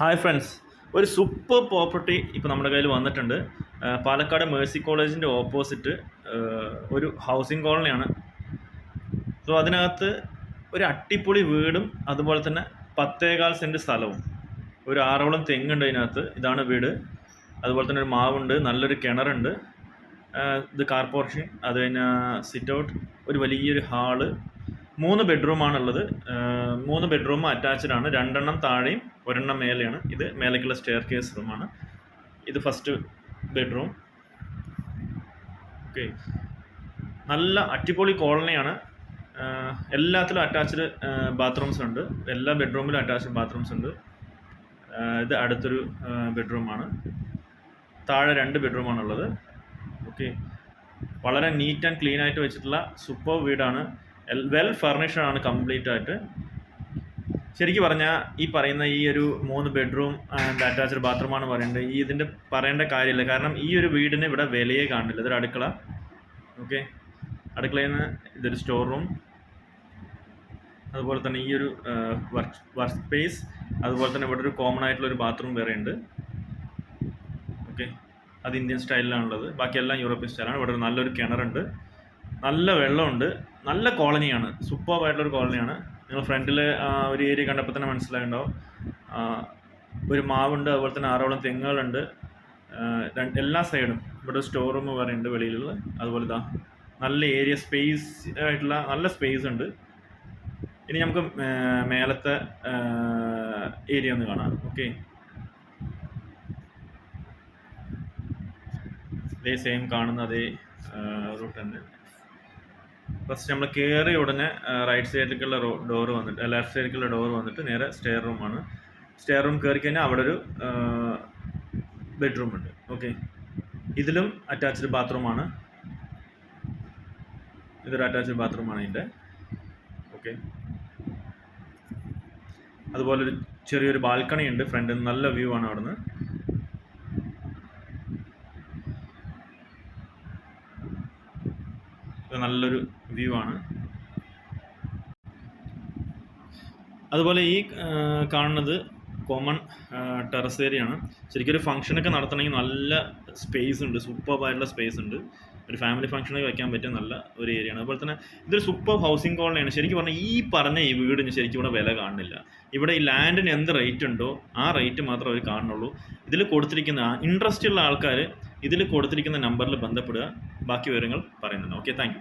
Hi friends. ഒരു super property ഇപ്പോൾ നമ്മുടെ കയ്യിൽ വന്നിട്ടുണ്ട്. പാലക്കാട് മേഴ്സി കോളേജിന്റെ ഓപ്പോസിറ്റ് ഒരു ഹൗസിംഗ് കോളനിയാണ്. സോ അതിനകത്ത് ഒരു അട്ടിപ്പൊളി വീടും അതുപോലെ തന്നെ പത്തേകാൽ സെന്റ് സ്ഥലവും. ഒരു ആറോളം തെങ്ങുണ്ട് അതിനകത്ത്. ഇതാണ് വീട്. അതുപോലെ തന്നെ ഒരു മാവുണ്ട് നല്ലൊരു കിണറുണ്ട്. ഇത് കാർ അത് കഴിഞ്ഞാൽ സിറ്റ് ഔട്ട്. ഒരു വലിയൊരു ഹാൾ മൂന്ന് ബെഡ്റൂമാണുള്ളത്. ആണുള്ളത് മൂന്ന് ബെഡ്റൂം അറ്റാച്ച്ഡ് ആണ്. രണ്ടെണ്ണം താഴെയും ഒരെണ്ണം മേലെയാണ്. ഇത് മേലേക്കുള്ള സ്റ്റെയർ കേസ് റൂമാണ് ഇത് ഫസ്റ്റ് ബെഡ്റൂം ഓക്കെ നല്ല അടിപൊളി കോളനിയാണ് എല്ലാത്തിലും അറ്റാച്ച്ഡ് ബാത്റൂംസ് ഉണ്ട്. എല്ലാ ബെഡ്റൂമിലും അറ്റാച്ച്ഡ് ബാത്റൂംസ് ഉണ്ട്. ഇത് അടുത്തൊരു ബെഡ്റൂമാണ് താഴെ രണ്ട് ബെഡ്റൂമാണുള്ളത് ഓക്കെ വളരെ നീറ്റ് ആൻഡ് ക്ലീൻ ആയിട്ട് വെച്ചിട്ടുള്ള സൂപ്പർ വീടാണ്. വെൽ ഫർണിഷ്ഡ് ആണ് കംപ്ലീറ്റ് ആയിട്ട്. ശരിക്കും പറഞ്ഞാൽ ഈ പറയുന്ന ഈ ഒരു മൂന്ന് ബെഡ്റൂം ആൻഡ് അറ്റാച്ച്ഡ് ബാത്റൂമാണ് പറയേണ്ടത്. ഈ ഇതിന്റെ പറയേണ്ട കാര്യമില്ല. കാരണം ഈ ഒരു വീടിന് ഇവിടെ വിലയെ കാണില്ല. ഇതൊരു അടുക്കള. ഓക്കെ? അടുക്കളയിൽ നിന്ന് ഇതൊരു സ്റ്റോർ റൂം അതുപോലെ തന്നെ ഈ ഒരു വർക്ക് വർക്ക് സ്പേസ് അതുപോലെ തന്നെ ഇവിടെ ഒരു കോമൺ ആയിട്ടുള്ള ഒരു ബാത്റൂം വേറെ ഉണ്ട്. ഓക്കെ? അത് ഇന്ത്യൻ സ്റ്റൈലിലാണുള്ളത് ബാക്കിയെല്ലാം യൂറോപ്യൻ സ്റ്റൈലാണ് ഇവിടെ ഒരു നല്ലൊരു കിണറുണ്ട്. നല്ല വെള്ളമുണ്ട്. നല്ല കോളനിയാണ്. ആയിട്ടുള്ളൊരു കോളനിയാണ്. നിങ്ങൾ ഫ്രണ്ടിൽ ഒരു ഏരിയ കണ്ടപ്പോൾ തന്നെ മനസ്സിലായിട്ടുണ്ടാവും. ഒരു മാവുണ്ട് അതുപോലെ തന്നെ ആറോളം തെങ്ങുകളുണ്ട്. എല്ലാ സൈഡും. ഇവിടെ സ്റ്റോർ റൂം പറയുന്നുണ്ട് വെളിയിലുള്ള. അതുപോലെ ഇതാ നല്ല ഏരിയ സ്പേസ് ആയിട്ടുള്ള നല്ല സ്പേസ് ഉണ്ട്. ഇനി നമുക്ക് മേലത്തെ ഏരിയ ഒന്ന് കാണാം. ഓക്കെ. അതേ സെയിം കാണുന്ന അതേ റൂട്ട് തന്നെ. ഫസ്റ്റ് നമ്മൾ കയറി ഉടനെ റൈറ്റ് സൈഡിലേക്കുള്ള റോ ഡോർ വന്നിട്ട് ലെഫ്റ്റ് സൈഡിലേക്കുള്ള ഡോർ വന്നിട്ട് നേരെ സ്റ്റെയർ റൂമാണ് സ്റ്റെയർ റൂം കയറി കഴിഞ്ഞാൽ അവിടെ ഒരു ബെഡ്റൂം ഉണ്ട്. ഓക്കെ ഇതിലും അറ്റാച്ച്ഡ് ബാത്റൂമാണ് ഇതൊരു അറ്റാച്ച്ഡ് ബാത്റൂമാണ് ഇതിന്റെ ഓക്കെ അതുപോലെ ഒരു ചെറിയൊരു ബാൽക്കണി ഉണ്ട്. ഫ്രണ്ടിൽ നല്ല വ്യൂ ആണ് അവിടുന്ന്. നല്ലൊരു വ്യൂ ആണ്. അതുപോലെ ഈ കാണുന്നത് കോമൺ ടെറസ് ഏരിയ ആണ്. ശരിക്കും ഒരു ഫംഗ്ഷനൊക്കെ നടത്തണമെങ്കിൽ നല്ല സ്പേസ് ഉണ്ട് സൂപ്പർ ആയിട്ടുള്ള സ്പേസ് ഉണ്ട്. ഒരു ഫാമിലി ഫംഗ്ഷനൊക്കെ വയ്ക്കാൻ പറ്റിയ നല്ല ഒരു ഏരിയ ആണ്. അതുപോലെ തന്നെ ഇതൊരു സൂപ്പർ ഹൗസിംഗ് കോളനിയാണ് ശരിക്കും പറഞ്ഞാൽ ഈ പറഞ്ഞ ഈ വീടിന് ശരിക്കും ഇവിടെ വില കാണുന്നില്ല. ഇവിടെ ഈ ലാൻഡിന് എന്ത് റേറ്റ് ഉണ്ടോ ആ റേറ്റ് മാത്രമേ അവർ കാണുന്നുള്ളൂ. ഇതിൽ കൊടുത്തിരിക്കുന്ന ഇൻട്രസ്റ്റ് ഉള്ള ആൾക്കാർ ഇതിൽ കൊടുത്തിരിക്കുന്ന നമ്പറിൽ ബന്ധപ്പെടുക. ബാക്കി വിവരങ്ങൾ പറയുന്നുണ്ട്. Okay thank